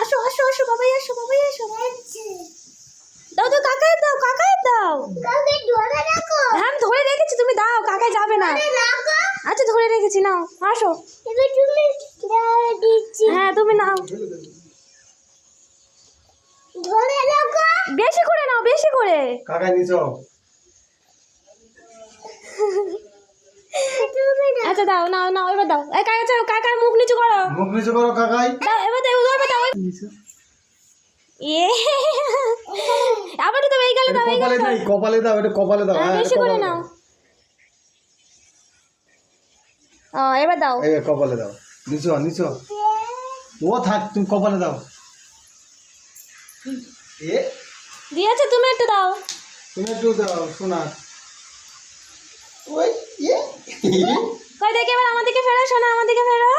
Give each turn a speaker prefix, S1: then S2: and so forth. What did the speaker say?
S1: আসো আসো আসো বাবাই আসো বাবাই আসো। দাও দাও কাকায় দাও কাকায় দাও। হ্যাঁ ধরে রেখেছি তুমি দাও কাকায় যাবে না। আচ্ছা ধরে রেখেছি নাও আসো। হ্যাঁ তুমি নাও। বেশি করে নাও বেশি করে।
S2: কাকাই
S1: আচ্ছা দাও নাও নাও এবার দাও। কাকা চাও কাকার মুখ নিচু করো।
S2: মুখ নিচু করো কাকাই
S1: দাও এবার দাও এবার দাও এ আবার এই গালে দাও
S2: কপালে
S1: দাও
S2: কপালে দাও এটা কপালে দাও।
S1: হ্যাঁ
S2: হ্যাঁ
S1: বেশি করে নাও। ও এবার দাও।
S2: এই কপালে দাও। নিচু নিচু ও থাক তুমি কপালে দাও। এ?
S1: দিয়েছে তুমি একটু দাও।
S2: তুমি একটু দাও শোনা। ওই ইয়ে
S1: কই দেখি এবার আমার দিকে ফেরো শোনা আমার দিকে ফেরো।